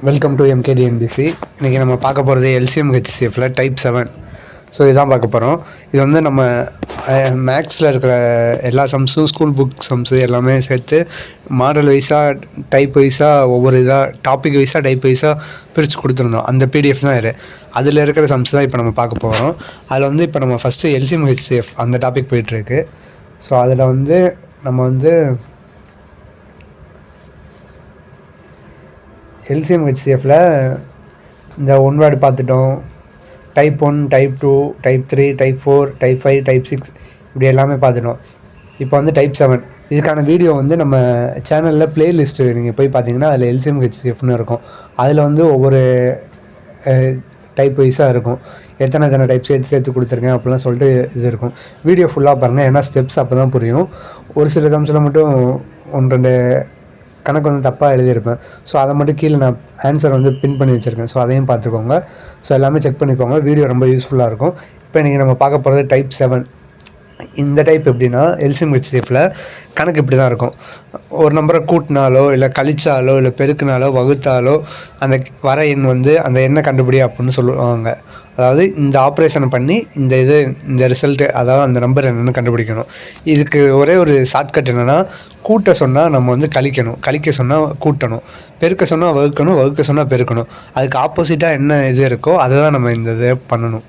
Welcome to எம்கேடிஎன்பிசி இன்றைக்கி நம்ம பார்க்க போகிறது எல்சிஎம் ஹெச்சிஎஃப்ல டைப் செவன் ஸோ இதுதான் பார்க்க போகிறோம் இது வந்து நம்ம மேக்ஸில் இருக்கிற எல்லா சம்ஸும் ஸ்கூல் புக் சம்ஸு எல்லாமே சேர்த்து மாடல் வைஸாக டைப் வைஸாக ஒவ்வொரு இதாக டாபிக் வைஸாக டைப் வைஸாக பிரித்து கொடுத்துருந்தோம். அந்த பிடிஎஃப் தான் இது. அதில் இருக்கிற சம்ஸ் தான் இப்போ நம்ம பார்க்க போகிறோம் அதில் வந்து இப்போ நம்ம ஃபஸ்ட்டு எல்சிஎம் ஹெச்சிஎஃப் அந்த டாபிக் போயிட்டுருக்கு ஸோ அதில் வந்து நம்ம வந்து எல்சிஎம் ஹெச்சிஎஃப்ல இந்த ஒன் வேர்டு பார்த்துட்டோம். Type one type two type three type four type five type six இப்படி எல்லாமே பார்த்துட்டோம். இப்போ வந்து டைப் செவன் இதுக்கான வீடியோ வந்து நம்ம சேனலில் பிளேலிஸ்ட்டு நீங்கள் போய் பார்த்தீங்கன்னா அதில் எல்சிஎம் ஹெச்சிஎஃப்னு இருக்கும். அதில் வந்து ஒவ்வொரு டைப் வைஸாக இருக்கும். எத்தனை எத்தனை டைப் சேர்த்து சேர்த்து கொடுத்துருக்கேன் அப்படிலாம் சொல்லிட்டு இது இருக்கும். வீடியோ ஃபுல்லாக பாருங்கள் ஏன்னா ஸ்டெப்ஸ் அப்போ தான் புரியும். ஒரு சில சம்ஸில் மட்டும் ஒன்று ரெண்டு கணக்கு வந்து தப்பாக எழுதியிருப்பேன். ஸோ அதை மட்டும் கீழே நான் ஆன்சர் வந்து பின் பண்ணி வச்சுருக்கேன். ஸோ அதையும் பார்த்துக்கோங்க. ஸோ எல்லாமே செக் பண்ணிக்கோங்க. வீடியோ ரொம்ப யூஸ்ஃபுல்லாக இருக்கும். இப்போ நீங்கள் நம்ம பார்க்க போகிறது டைப் செவன் இந்த டைப் எப்படின்னா எல்சிஎம் ஹெச்டிஎஃப்பில் கணக்கு இப்படி தான் இருக்கும். ஒரு நம்பரை கூட்டினாலோ இல்லை கழிச்சாலோ இல்லை பெருக்கினாலோ வகுத்தாலோ அந்த வர எண் வந்து அந்த எண்ணை கண்டுபிடி அப்படின்னு சொல்லுவாங்க. அதாவது இந்த ஆப்ரேஷனை பண்ணி இந்த இது இந்த ரிசல்ட்டு அதாவது அந்த நம்பர் என்னென்னு கண்டுபிடிக்கணும். இதுக்கு ஒரே ஒரு ஷார்ட்கட் என்னென்னா கூட்ட சொன்னால் நம்ம வந்து கழிக்கணும். கழிக்க சொன்னால் கூட்டணும். பெருக்க சொன்னால் வகுக்கணும் வகுக்க சொன்னால் பெருக்கணும். அதுக்கு ஆப்போசிட்டாக என்ன இது இருக்கோ அதை தான் நம்ம இந்த இதை பண்ணணும்.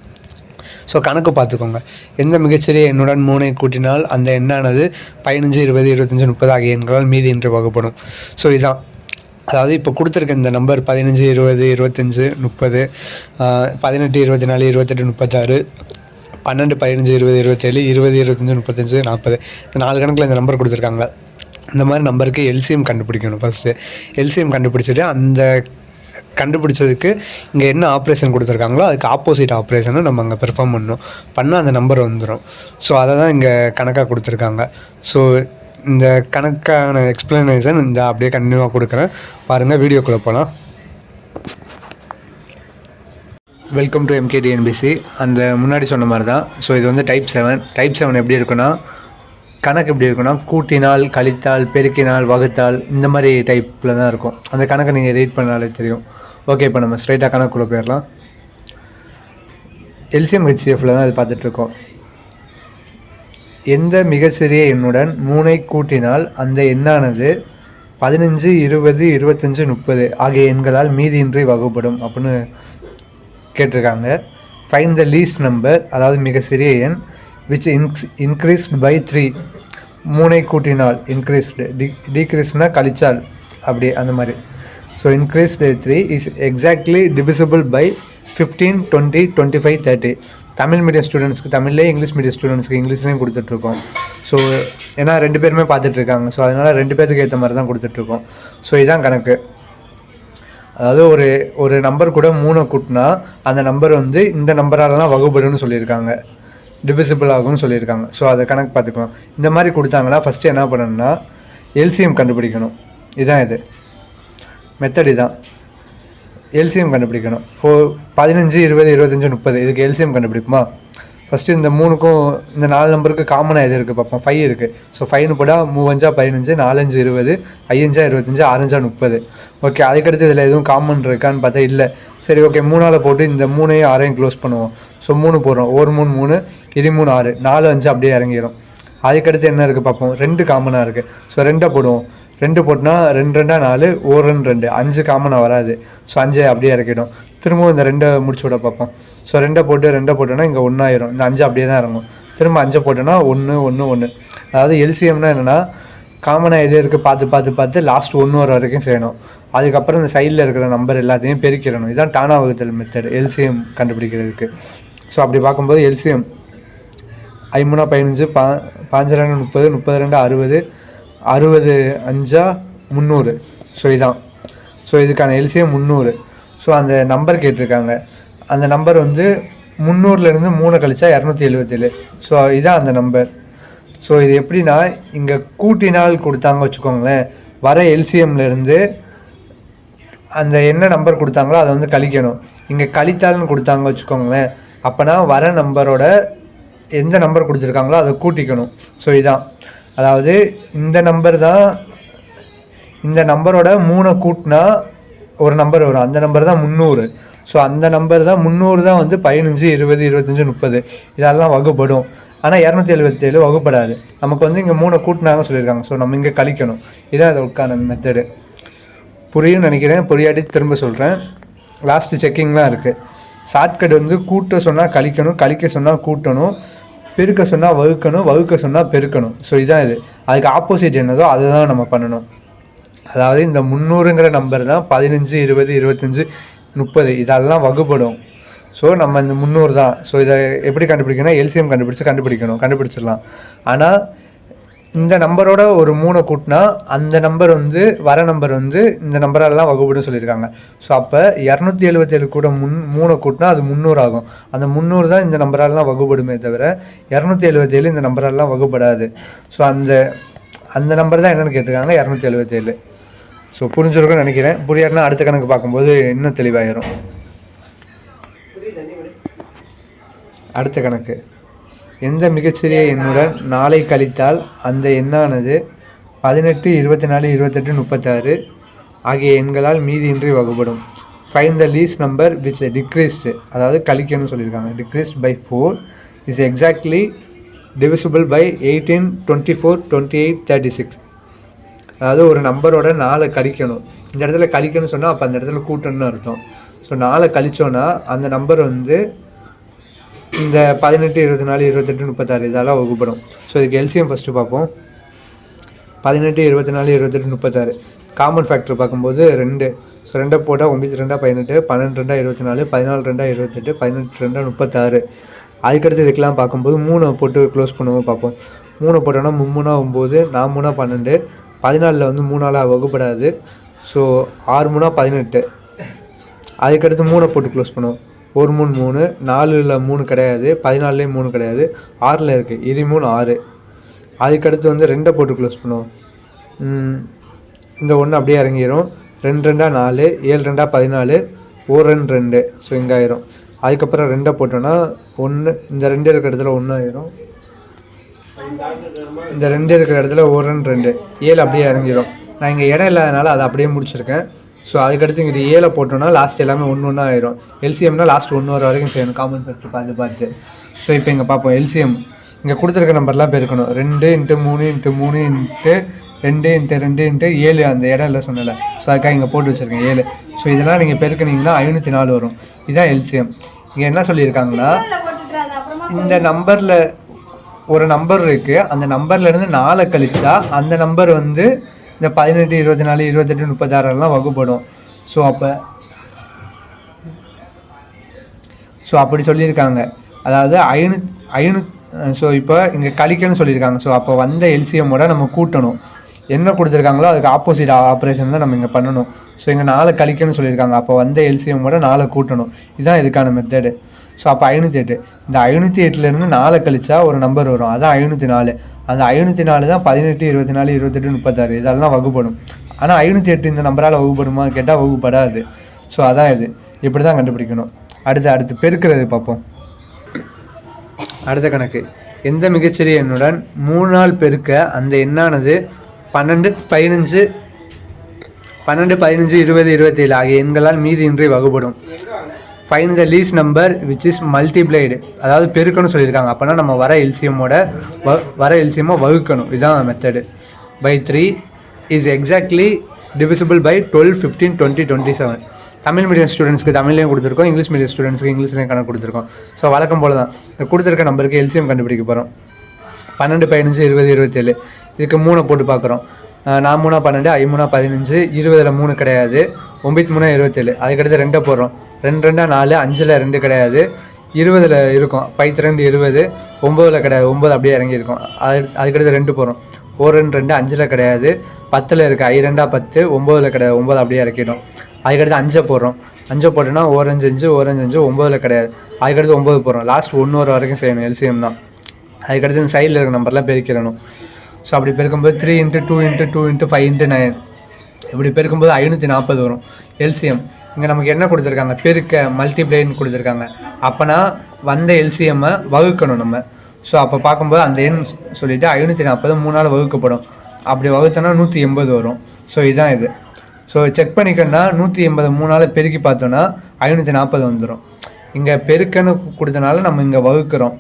ஸோ கணக்கு பார்த்துக்கோங்க. எந்த மிகச்சிறிய எண்ணுடன் மூனை கூட்டினால் அந்த எண்ணானது பதினஞ்சு இருபது இருபத்தஞ்சி முப்பது ஆகிய எண்களால் மீதி என்று வகுப்படும். ஸோ இதுதான் அதாவது இப்போ கொடுத்துருக்க இந்த நம்பர் பதினஞ்சு இருபது இருபத்தஞ்சு முப்பது பதினெட்டு இருபத்தி நாலு இருபத்தெட்டு முப்பத்தாறு பன்னெண்டு பதினஞ்சு இருபது இருபத்தேழு இருபது இருபத்தஞ்சு முப்பத்தஞ்சு நாற்பது இந்த நாலு கணக்கில் இந்த நம்பர் கொடுத்துருக்காங்க. இந்த மாதிரி நம்பருக்கு எல்சிஎம் கண்டுபிடிக்கணும் ஃபஸ்ட்டு எல்சிஎம் கண்டுபிடிச்சிட்டு அந்த கண்டுபிடிச்சதுக்கு இங்கே என்ன ஆப்ரேஷன் கொடுத்துருக்காங்களோ அதுக்கு ஆப்போசிட் ஆப்ரேஷனை நம்ம அங்கே பெர்ஃபார்ம் பண்ணணும். பண்ணால் அந்த நம்பர் வந்துடும் ஸோ அதை தான் இங்கே கணக்காக கொடுத்துருக்காங்க. ஸோ இந்த கணக்கான எக்ஸ்ப்ளனேஷன் இந்த அப்படியே கண்டினியூவாக கொடுக்குறேன். பாருங்கள் வீடியோக்குள்ளே போகலாம் வெல்கம் டு எம்கேடிஎன்பிசி அந்த முன்னாடி சொன்ன மாதிரி தான் ஸோ இது வந்து டைப் செவன் டைப் செவன் எப்படி இருக்குன்னா கணக்கு எப்படி இருக்குன்னா கூட்டினால் கழித்தால் பெருக்கினால் வகுத்தால் இந்த மாதிரி டைப்பில் தான் இருக்கும். அந்த கணக்கை நீங்கள் ரீட் பண்ணாலே தெரியும். ஓகே இப்போ நம்ம ஸ்ட்ரைட்டாக கணக்குள்ளே போயிடலாம். எல்சிஎம் ஹெச்சிஎஃப்பில் தான் இது பார்த்துட்ருக்கோம் எந்த மிக சிறிய எண்ணுடன் மூனை கூட்டினால் அந்த எண்ணானது பதினஞ்சு இருபது இருபத்தஞ்சு முப்பது ஆகிய எண்களால் மீதியின்றி வகுப்படும் அப்படின்னு கேட்டிருக்காங்க. ஃபைன் த லீஸ்ட் நம்பர் அதாவது மிக சிறிய எண் விச் இன்க்ஸ் இன்க்ரீஸ்ட் பை த்ரீ மூனை கூட்டினால் இன்க்ரீஸ்டு டி டீக்ரீஸ்னா கழிச்சால் அப்படி அந்த மாதிரி. So increased three is exactly divisible by fifteen twenty twenty five thirty Tamil medium ஸ்டூடெண்ட்ஸ்க்கு தமிழ்லேயே இங்கிலீஷ் மீடியம் ஸ்டூடெண்ட்ஸ்க்கு இங்கிலீஷ்லேயும் கொடுத்துட்ருக்கோம். ஸோ ஏன்னா ரெண்டு பேருமே பார்த்துட்ருக்காங்க. ஸோ அதனால் ரெண்டு பேருக்கு ஏற்ற மாதிரி தான் கொடுத்துட்ருக்கோம். ஸோ இதுதான் கணக்கு. அதாவது ஒரு ஒரு நம்பர் கூட மூணை கூட்டினா அந்த நம்பர் வந்து இந்த நம்பரால் தான் வகுப்படுன்னு சொல்லியிருக்காங்க. டிவிசிபிள் ஆகும்னு சொல்லியிருக்காங்க. ஸோ அதை கணக்கு பார்த்துக்கலாம். இந்த மாதிரி கொடுத்தாங்கன்னா ஃபஸ்ட்டு என்ன பண்ணணும்னா எல்சிஎம் கண்டுபிடிக்கணும். இதுதான் இது. மெத்தடி தான் எல்சிஎம் கண்டுபிடிக்கணும். ஃபோர் பதினஞ்சு இருபது இருபத்தஞ்சு முப்பது. இதுக்கு எல்சிஎம் கண்டுபிடிப்போமா? ஃபஸ்ட்டு இந்த மூணுக்கும் இந்த நாலு நம்பருக்கு காமனாக எது இருக்குது பார்ப்போம் ஃபைவ் இருக்குது ஸோ ஃபைவ்னு போட்டால் மூவஞ்சா பதினஞ்சு நாலஞ்சு இருபது ஐயஞ்சா இருபத்தஞ்சு ஆறஞ்சா முப்பது. ஓகே அதுக்கடுத்து இதில் எதுவும் காமன் இருக்கான்னு பார்த்தா இல்லை. சரி ஓகே மூணால் போட்டு இந்த மூணையும் ஆறையும் க்ளோஸ் பண்ணுவோம். ஸோ மூணு போடுறோம். ஒரு மூணு மூணு இது மூணு ஆறு நாலு அஞ்சு அப்படியே இறங்கிடும் அதுக்கடுத்து என்ன இருக்குது பார்ப்போம் ரெண்டு காமனாக இருக்குது ஸோ ரெண்டை போடுவோம். ரெண்டு போட்டினா ரெண்டு ரெண்டாக நாலு ஒரு ரெண்டு ரெண்டு. அஞ்சு காமனாக வராது. ஸோ அஞ்சு அப்படியே இறக்கிடும். திரும்பவும் இந்த ரெண்டை முடிச்சு விட பார்ப்போம் ஸோ ரெண்டை போட்டு ரெண்டை போட்டோன்னா இங்கே ஒன்றாயிரும் இந்த அஞ்சு அப்படியே தான் இறங்கும். திரும்ப அஞ்சை போட்டோன்னா ஒன்று ஒன்று ஒன்று அதாவது எல்சிஎம்னா என்னென்னா காமனாக எது இருக்குது பார்த்து பார்த்து பார்த்து லாஸ்ட் ஒன்று வர வரைக்கும் செய்யணும். அதுக்கப்புறம் இந்த சைடில் இருக்கிற நம்பர் எல்லாத்தையும் பெருக்கிடணும். இதுதான் டானா வகுத்தல் மெத்தட் எல்சிஎம் கண்டுபிடிக்கிறதுக்கு. ஸோ அப்படி பார்க்கும்போது எல்சிஎம் ஐமூணா பதினஞ்சு பா பாஞ்சு ரெண்டு முப்பது முப்பது ரெண்டு அறுபது அறுபது அஞ்சா முந்நூறு. ஸோ இதான். ஸோ இதுக்கான எல்சிஎம் முந்நூறு. ஸோ அந்த நம்பர் கேட்டிருக்காங்க. அந்த நம்பர் வந்து முந்நூறுலேருந்து மூணு கழிச்சா இரநூத்தி எழுபத்தேழு ஸோ இதுதான் அந்த நம்பர் ஸோ இது எப்படின்னா இங்கே கூட்டினால் கொடுத்தாங்க வச்சுக்கோங்களேன். வர எல்சிஎம்லேருந்து அந்த என்ன நம்பர் கொடுத்தாங்களோ அதை வந்து கழிக்கணும். இங்கே கழித்தால்னு கொடுத்தாங்க வச்சுக்கோங்களேன். அப்போனா வர நம்பரோட எந்த நம்பர் கொடுத்துருக்காங்களோ அதை கூட்டிக்கணும். ஸோ இதான். அதாவது இந்த நம்பர் தான் இந்த நம்பரோட மூணை கூட்டினா ஒரு நம்பர் வரும். அந்த நம்பர் தான் முந்நூறு. ஸோ அந்த நம்பர் தான் முந்நூறு தான் வந்து பதினஞ்சு இருபது இருபத்தஞ்சி முப்பது. இதெல்லாம் வகுப்படும். ஆனால் இரநூத்தி எழுபத்தேழு வகுப்படாது. நமக்கு வந்து இங்கே மூணு கூட்டினாங்க சொல்லியிருக்காங்க. ஸோ நம்ம இங்கே கழிக்கணும். இதான் அதற்கான மெத்தடு புரியும் நினைக்கிறேன். புரியாட்டி திரும்ப சொல்கிறேன் லாஸ்ட்டு செக்கிங்லாம் இருக்குது ஷார்ட்கட் வந்து கூட்ட சொன்னால் கழிக்கணும் கழிக்க சொன்னால் கூட்டணும் பெருக்க சொன்னால் வகுக்கணும் வகுக்க சொன்னால் பெருக்கணும். ஸோ இதான் இது. அதுக்கு ஆப்போசிட் என்னதோ அதை தான் நம்ம பண்ணணும். அதாவது இந்த முந்நூறுங்கிற நம்பர் தான் பதினஞ்சு இருபது இருபத்தஞ்சு முப்பது. இதெல்லாம் வகுப்படும் ஸோ நம்ம இந்த முந்நூறு தான். ஸோ இதை எப்படி கண்டுபிடிக்கணும் எல்சிஎம் கண்டுபிடிச்சு கண்டுபிடிக்கணும். கண்டுபிடிச்சிடலாம். ஆனால் இந்த நம்பரோட ஒரு மூணை கூட்டினா அந்த நம்பர் வந்து வர நம்பர் வந்து இந்த நம்பரெல்லாம் வகுப்படும் சொல்லியிருக்காங்க. ஸோ அப்போ இரநூத்தி எழுபத்தேழு கூட முன் மூணை கூட்டினா அது முந்நூறு ஆகும். அந்த முந்நூறு தான் இந்த நம்பரெல்லாம் வகுப்படுமே தவிர இரநூத்தி எழுபத்தேழு இந்த நம்பரெல்லாம் வகுப்படாது ஸோ அந்த அந்த நம்பர் தான் என்னென்னு கேட்டிருக்காங்க இரநூத்தி எழுபத்தேழு ஸோ புரிஞ்சிருக்கும்னு நினைக்கிறேன். புரியாதுன்னா அடுத்த கணக்கு பார்க்கும்போது இன்னும் தெளிவாயிரும். அடுத்த கணக்கு. எந்த மிகச்சிறிய எண்ணுடன் நாளை கழித்தால் அந்த எண்ணானது பதினெட்டு இருபத்தி நாலு இருபத்தெட்டு முப்பத்தாறு ஆகிய எண்களால் மீதியின்றி வகுப்படும் fine the least number which decreased அதாவது கழிக்கணும்னு சொல்லியிருக்காங்க. Decreased by four is exactly divisible by eighteen twenty four twenty eight thirty six அதாவது ஒரு நம்பரோட நாளை கழிக்கணும். இந்த இடத்துல கழிக்கணும்னு சொன்னால் அப்போ அந்த இடத்துல கூட்டணும்னு அர்த்தம். ஸோ நாளை கழிச்சோன்னா அந்த நம்பர் வந்து இந்த பதினெட்டு இருபத்தி நாலு இருபத்தெட்டு முப்பத்தாறு இதெல்லாம் வகுப்படும். ஸோ இதுக்கு எல்சிஎம் ஃபஸ்ட்டு பார்ப்போம். பதினெட்டு இருபத்தி நாலு இருபத்தெட்டு முப்பத்தாறு. காமன் ஃபேக்டர் பார்க்கும்போது ரெண்டு. ஸோ ரெண்டை போட்டால் ஒம்பது ரெண்டா பதினெட்டு பன்னெண்டு ரெண்டா இருபத்தி நாலு பதினாலு ரெண்டா இருபத்தெட்டு பதினெட்டு ரெண்டா முப்பத்தாறு. அதுக்கடுத்து இதுக்கெல்லாம் பார்க்கும்போது மூணை போட்டு க்ளோஸ் பண்ணுவோம் பார்ப்போம். மூணை போட்டோன்னா மும்முனா ஒம்பது நான் பன்னெண்டு பதினாலில் வந்து மூணாலாக வகுப்படாது. ஸோ ஆறு மூணா பதினெட்டு. அதுக்கடுத்து மூணை போட்டு க்ளோஸ் பண்ணுவோம். ஒரு மூணு மூணு நாலில் மூணு கிடையாது பதினாலுலேயும் மூணு கிடையாது ஆறில் இருக்குது இது மூணு ஆறு. அதுக்கடுத்து வந்து ரெண்டை போட்டு க்ளோஸ் பண்ணுவோம். இந்த ஒன்று அப்படியே இறங்கிரும். ரெண்டு ரெண்டாக நாலு ஏழு ரெண்டாக பதினாலு ஒரு ரெண்டு ரெண்டு. ஸோ இங்கே ஆயிரும். அதுக்கப்புறம் ரெண்டை போட்டோன்னா ஒன்று இந்த ரெண்டு இருக்கிற இடத்துல ஒன்று ஆயிரும். இந்த ரெண்டு இருக்கிற இடத்துல ஒரு ரெண்டு ரெண்டு. ஏழு அப்படியே இறங்கிரும். நான் இங்கே இடம் இல்லாதனால அதை அப்படியே முடிச்சிருக்கேன். ஸோ அதுக்கடுத்து இங்கே ஏழை போட்டோம்னா லாஸ்ட் எல்லாமே ஒன்று ஒன்றா ஆயிரும். எல்சிஎம்னா லாஸ்ட் ஒன்று வர வரைக்கும் செய்யணும். காமன் ஃபேக்டர் பார்த்து பார்த்து. ஸோ இப்போ இங்கே பார்ப்போம். எல்சிஎம் இங்கே கொடுத்துருக்க நம்பர்லாம் பெருக்கணும் ரெண்டு இன்ட்டு மூணு இன்ட்டு மூணு இன்ட்டு ரெண்டு இன்ட்டு ரெண்டு இன்ட்டு ஏழு. அந்த இடம் இல்லை சொன்னல ஸோ அதுக்காக இங்கே போட்டு வச்சுருக்கேன். ஏழு. ஸோ இதெல்லாம் நீங்கள் பெருக்குனீங்கன்னா ஐநூற்றி நாலு வரும். இதுதான் எல்சிஎம் இங்கே என்ன சொல்லியிருக்காங்கன்னா இந்த நம்பரில் ஒரு நம்பர் இருக்குது அந்த நம்பர்லேருந்து நாளை கழிச்சா அந்த நம்பர் வந்து இந்த பதினெட்டு இருபத்தி நாலு இருபத்தெட்டு முப்பத்தாறுலாம் வகுப்படும். ஸோ அப்போ ஸோ அப்படி சொல்லியிருக்காங்க. அதாவது ஐநூ ஐநூ ஸோ இப்போ இங்கே கழிக்கணும்னு சொல்லியிருக்காங்க. ஸோ அப்போ வந்த எல்சிஎம்மோட நம்ம கூட்டணும். என்ன கொடுத்துருக்காங்களோ அதுக்கு ஆப்போசிட் ஆப்ரேஷன் தான் நம்ம இங்கே பண்ணணும். ஸோ இங்கே நாளை கழிக்கணும்னு சொல்லியிருக்காங்க. அப்போ வந்த எல்சிஎம்மோட நாளை கூட்டணும். இதுதான் இதுக்கான மெத்தடு ஸோ அப்போ ஐநூற்றி எட்டு. இந்த ஐநூற்றி எட்டுலேருந்து நாலு கழிச்சா ஒரு நம்பர் வரும். அதான் ஐநூற்றி நாலு. அந்த ஐநூற்றி நாலு தான் பதினெட்டு இருபத்தி நாலு இருபத்தெட்டு முப்பத்தாறு. இதெல்லாம் வகுப்படும். ஆனால் ஐநூற்றி எட்டு இந்த நம்பரால் வகுப்படுமா? கேட்டால் வகுப்படாது. ஸோ அதான் இது. இப்படி தான் கண்டுபிடிக்கணும். அடுத்து அடுத்து பெருக்கிறது பார்ப்போம். அடுத்த கணக்கு. எந்த மிகச்சிறிய எண்ணுடன் மூணு நாள் பெருக்க அந்த எண்ணானது பன்னெண்டு பதினஞ்சு பன்னெண்டு பதினஞ்சு இருபது இருபத்தேழு ஆகிய எண்களால் மீதியின்றி வகுப்படும். Fine the least number which is multiplied அதாவது பெருக்கணும்னு சொல்லியிருக்காங்க. அப்போனா நம்ம வர எல்சிஎம்மோட வ வர எல்சிஎம்மை வகுக்கணும். இதுதான் method by three is exactly divisible by twelve fifteen twenty twenty seven Tamil medium ஸ்டூடெண்ட்ஸ்க்கு தமிழ்லையும் கொடுத்துருக்கோம். இங்கிலீஷ் மீடியம் ஸ்டூடெண்ட்ஸ்க்கு இங்கிலீஷ்லையும் கணக்கு கொடுத்துருக்கோம். ஸோ வழக்கம் போல தான் இந்த கொடுத்துருக்க நம்பருக்கு எல்சிஎம் கண்டுபிடிக்க போகிறோம் பன்னெண்டு பதினஞ்சு இருபது இருபத்தேழு. இதுக்கு மூணை போட்டு பார்க்குறோம் நான் மூணா பன்னெண்டு ஐ மூணா பதினஞ்சு. இருபதில் மூணு கிடையாது. ஒம்பது மூணா இருபத்தேழு. அதுக்கடுத்து ரெண்டை போடுறோம். ரெண்டு ரெண்டாக நாலு அஞ்சில் ரெண்டு கிடையாது. இருபதில் இருக்கும். பைத்து ரெண்டு இருபது ஒம்பதில் கிடையாது. ஒம்பது அப்படியே இறங்கியிருக்கும். அது அதுக்கடுத்து ரெண்டு போகிறோம் ஒரு ரெண்டு ரெண்டு அஞ்சில் கிடையாது. பத்தில் இருக்குது ஐ ரெண்டாக பத்து ஒம்போதில் கிடையாது. ஒம்பது அப்படியே இறக்கிடும் அதுக்கடுத்து அஞ்சை போடுறோம். அஞ்சை போட்டோன்னா ஓரஞ்சு அஞ்சு ஓரஞ்சு அஞ்சு ஒம்போதில் கிடையாது. அதுக்கடுத்து ஒம்பது போடுறோம். லாஸ்ட் ஒன்று வர வரைக்கும் செய்யணும் எல்சிஎம் தான். அதுக்கடுத்து இந்த சைடில் இருக்க நம்பர்லாம் பெருக்கிடணும். ஸோ அப்படி பெருக்கும்போது three into two into two into five into nine இப்படி பெருக்கும்போது ஐநூற்றி நாற்பது வரும். எல்சிஎம் இங்கே நமக்கு என்ன கொடுத்துருக்காங்க? பெருக்க மல்டிப்ளைன்னு கொடுத்துருக்காங்க. அப்போனா வந்த எல்சிஎம்மை வகுக்கணும் நம்ம. ஸோ அப்போ பார்க்கும்போது அந்த எண் சொல்லிவிட்டு ஐநூற்றி நாற்பது மூணால் வகுக்கப்படும். அப்படி வகுத்தோன்னா நூற்றி எண்பது வரும். ஸோ இதுதான் இது. ஸோ செக் பண்ணிக்கோன்னா நூற்றி எண்பது மூணால் பெருக்கி பார்த்தோன்னா ஐநூற்றி நாற்பது வந்துடும் இங்கே பெருக்கன்னு கொடுத்தனால நம்ம இங்கே வகுக்கிறோம்.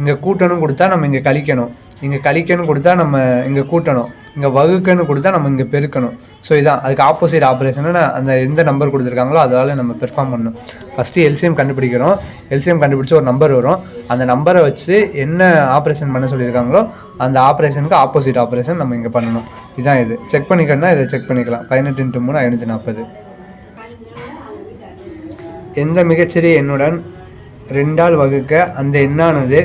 இங்கே கூட்டணும் கொடுத்தா நம்ம இங்கே கழிக்கணும். இங்கே கழிக்கணும் கொடுத்தா நம்ம இங்கே கூட்டணும். இங்கே வகுக்கன்னு கொடுத்தா நம்ம இங்கே பெருக்கணும். ஸோ இதான். அதுக்கு ஆப்போசிட் ஆப்ரேஷனை அந்த எந்த நம்பர் கொடுத்துருக்காங்களோ அதால் நம்ம பெர்ஃபார்ம் பண்ணணும். ஃபஸ்ட்டு எல்சிஎம் கண்டுபிடிக்கிறோம். எல்சிஎம் கண்டுபிடிச்சி ஒரு நம்பர் வரும். அந்த நம்பரை வச்சு என்ன ஆப்ரேஷன் பண்ண சொல்லியிருக்காங்களோ அந்த ஆப்ரேஷனுக்கு ஆப்போசிட் ஆப்ரேஷன் நம்ம இங்கே பண்ணணும். இதுதான் இது. செக் பண்ணிக்கணும்னா இதை செக் பண்ணிக்கலாம். பதினெட்டு இன்ட்டு மூணு ஐநூற்றி நாற்பது எந்த மிகச்சிறிய எண்ணுடன் ரெண்டால் வகுக்க அந்த எண்ணானது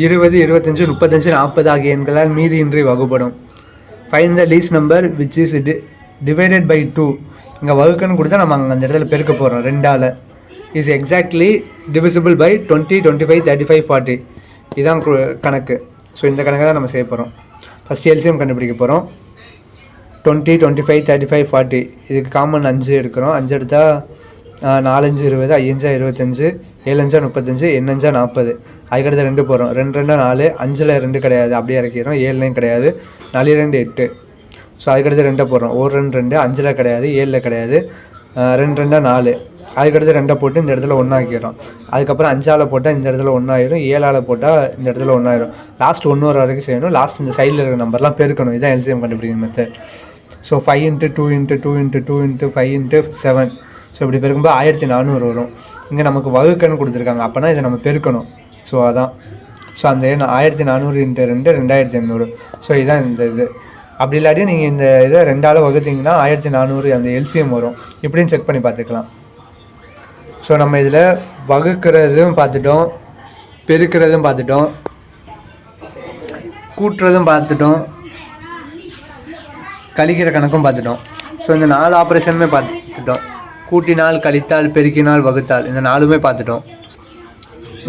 இருபது இருபத்தஞ்சு முப்பத்தஞ்சு நாற்பது ஆகிய எண்களால் மீதியின்றி வகுப்படும் fine the least number which is D divided by two இங்கே வகுக்கன்னு கொடுத்தா நம்ம அங்கே அந்த இடத்துல பெருக்க போகிறோம் ரெண்டால். Is exactly divisible by twenty twenty five thirty five forty இதுதான் கு- கணக்கு. ஸோ இந்த கணக்கை தான் நம்ம செய்ய போகிறோம் ஃபஸ்ட் எல்சிஎம் கண்டுபிடிக்க போகிறோம் twenty twenty five thirty five forty இதுக்கு காமன் அஞ்சு எடுக்கிறோம். அஞ்சு எடுத்தால் நாலஞ்சு இருபது ஐயஞ்சா இருபத்தஞ்சு ஏழஞ்சா முப்பத்தஞ்சு எண்ணஞ்சா நாற்பது அதுக்கடுத்து ரெண்டு போகிறோம் ரெண்டு ரெண்டா நாலு அஞ்சில் ரெண்டு கிடையாது. அப்படியே இறக்கிறோம் ஏழுலையும் கிடையாது. நாலு ரெண்டு எட்டு. ஸோ அதுக்கடுத்து ரெண்டை போடுறோம். ஒரு ரெண்டு ரெண்டு அஞ்சில் கிடையாது ஏழில் கிடையாது. ரெண்டு ரெண்டா நாலு. அதுக்கடுத்து ரெண்டை போட்டு இந்த இடத்துல ஒன்றாக்கிறோம் அதுக்கப்புறம் அஞ்சால் போட்டால் இந்த இடத்துல ஒன்றாயிரும் ஏழால் போட்டால் இந்த இடத்துல ஒன்றாயிரும் லாஸ்ட் ஒன்று வர வரைக்கும் செய்யணும். லாஸ்ட் இந்த சைடில் இருக்கிற நம்பர்லாம் பெருக்கணும். இதான் எல்சிஎம் கண்டுபிடிக்கிற method so five into two into two into two into five into seven so இப்படி பெருக்கும்போது ஆயிரத்தி நானூறு வரும். இங்கே நமக்கு வகுக்கன்னு கொடுத்துருக்காங்க. அப்போனா இதை நம்ம பெருக்கணும். ஸோ அதான். ஸோ அந்த எண் ஆயிரத்தி நானூறு இன்ட்டு ரெண்டு ரெண்டாயிரத்தி எண்ணூறு ஸோ இதுதான் இந்த இது. அப்படி இல்லாட்டி நீங்கள் இந்த இதை ரெண்டால் வகுத்தீங்கன்னா ஆயிரத்தி நானூறு அந்த எல்சிஎம் வரும். இப்படியும் செக் பண்ணி பார்த்துக்கலாம். ஸோ நம்ம இதில் வகுக்கிறதும் பார்த்துட்டோம். பெருக்கிறதும் பார்த்துட்டோம். கூட்டுறதும் பார்த்துட்டோம். கழிக்கிற கணக்கும் பார்த்துட்டோம். ஸோ இந்த நாலு ஆப்ரேஷனுமே பார்த்துட்டோம். கூட்டினால் கழித்தால் பெருக்கினால் வகுத்தால். இந்த நாலுமே பார்த்துட்டோம்.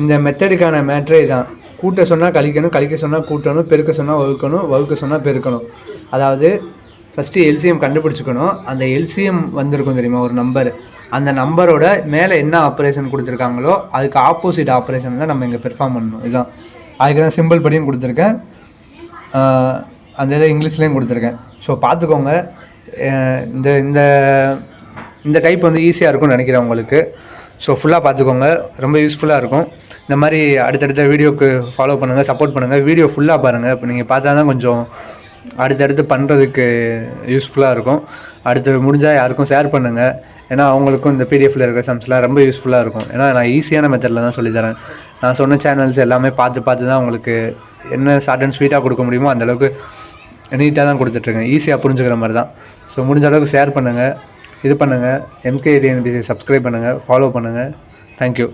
இந்த மெத்தடுக்கான மேட்ரே தான் கூட்ட சொன்னால் கழிக்கணும் கழிக்க சொன்னால் கூட்டணும் பெருக்க சொன்னால் வகுக்கணும் வகுக்க சொன்னால் பெருக்கணும். அதாவது ஃபஸ்ட்டு எல்சிஎம் கண்டுபிடிச்சிக்கணும். அந்த எல்சிஎம் வந்திருக்கும் தெரியுமா? ஒரு நம்பர் அந்த நம்பரோட மேலே என்ன ஆப்ரேஷன் கொடுத்துருக்காங்களோ அதுக்கு ஆப்போசிட் ஆப்ரேஷன் தான் நம்ம இங்கே பெர்ஃபார்ம் பண்ணணும். இதுதான் அதுக்கு தான் சிம்பிள் படியும் கொடுத்துருக்கேன். அந்த இதை இங்கிலீஷ்லேயும் கொடுத்துருக்கேன். ஸோ பார்த்துக்கோங்க. இந்த இந்த இந்த டைப் வந்து ஈஸியாக இருக்கும்னு நினைக்கிறேன் உங்களுக்கு ஸோ ஃபுல்லாக பார்த்துக்கோங்க. ரொம்ப யூஸ்ஃபுல்லாக இருக்கும். இந்த மாதிரி அடுத்தடுத்த வீடியோக்கு ஃபாலோ பண்ணுங்கள் சப்போர்ட் பண்ணுங்கள் வீடியோ ஃபுல்லாக பாருங்கள் இப்போ நீங்கள் பார்த்தா தான் கொஞ்சம் அடுத்தடுத்து பண்ணுறதுக்கு யூஸ்ஃபுல்லாக இருக்கும். அடுத்து முடிஞ்சால் யாருக்கும் ஷேர் பண்ணுங்கள் ஏன்னா அவங்களுக்கும் இந்த பிடிஎஃப்ல இருக்கிற சம்ஸ்லாம் ரொம்ப யூஸ்ஃபுல்லாக இருக்கும். ஏன்னா நான் ஈஸியான மெத்தடில் தான் சொல்லித்தரேன் நான் சொன்ன சேனல்ஸ் எல்லாமே பார்த்து பார்த்து தான் உங்களுக்கு என்ன ஷார்ட் அண்ட் ஸ்வீட்டாக கொடுக்க முடியுமோ அந்தளவுக்கு நீட்டாக தான் கொடுத்துட்ருக்கேன் ஈஸியாக புரிஞ்சுக்கிற மாதிரி தான். ஸோ முடிஞ்ச அளவுக்கு ஷேர் பண்ணுங்கள் இது பண்ணுங்கள் எம்கே டிஎன்பிசி சப்ஸ்கிரைப் பண்ணுங்கள் ஃபாலோ பண்ணுங்கள் தேங்க்யூ